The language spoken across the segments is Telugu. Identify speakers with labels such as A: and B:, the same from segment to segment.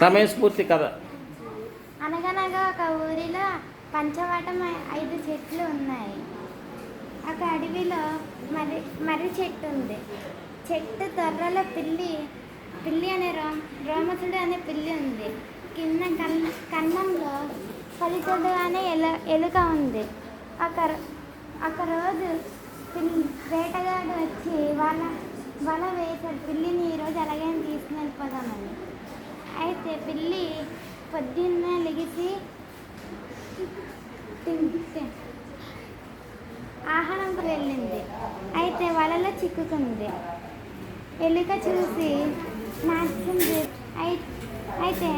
A: సమయస్ఫూర్తి కథ.
B: అనగనగా ఒక ఊరిలో పంచవటం ఐదు చెట్లు ఉన్నాయి. ఒక అడవిలో మర్రి మర్రి చెట్టు ఉంది. చెట్టు తొర్రలో పిల్లి పిల్లి అనే రో రోమతుడు అనే పిల్లి ఉంది. కింద కన్ కన్నంలో పలికొడు అనే ఎల ఎలుక ఉంది. ఒక ఒక రోజు పిల్లి వేటగాడు వచ్చి వాళ్ళ వల వేశాడు పిల్లిని ఈరోజు ఎలాగైనా తీసుకుని వెళ్ళిపోదామని వెళ్ళి పొద్దున్నే లెగిసి ఆహారం వెళ్ళింది. అయితే వలలో చిక్కుకుంది. ఎలుక చూసి నాట్యం అయితే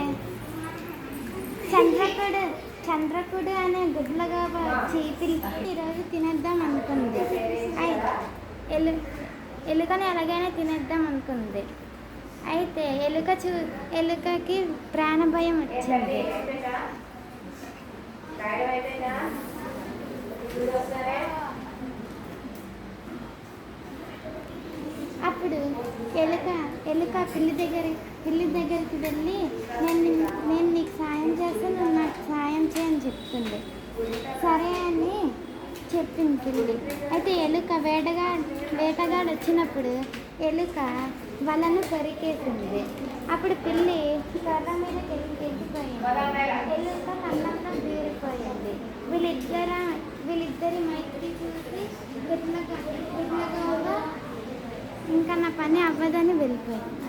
B: చంద్రకుడు చంద్రకుడు అనే గుడ్లగా వచ్చి ఈరోజు తినేద్దాం అనుకుంది. ఎలు ఎలుకని ఎలాగైనా తినేద్దాం అనుకుంది. అయితే ఎలుక చూ ఎలుకకి ప్రాణ భయం వచ్చింది. అప్పుడు ఎలుక ఎలుక పిల్లి దగ్గర పిల్లి దగ్గరికి వెళ్ళి నేను నేను నీకు సాయం చేస్తే నువ్వు నాకు సాయం చేయని చెప్తుంది. సరే అని చెప్పింది పిల్లి. అయితే ఎలుక వేటగా వేటగాడు వచ్చినప్పుడు ఎలుక వలను కొరికేసింది అప్పుడు పిల్లి కర్ర మీద ఎక్కిపోయింది ఎలుక కళ్ళంతా దూరిపోయింది వీళ్ళిద్దర వీళ్ళిద్దరి మైత్రి చూసి గుడ్లగా ఇంకా నా పని అవ్వదని వెళ్ళిపోయింది.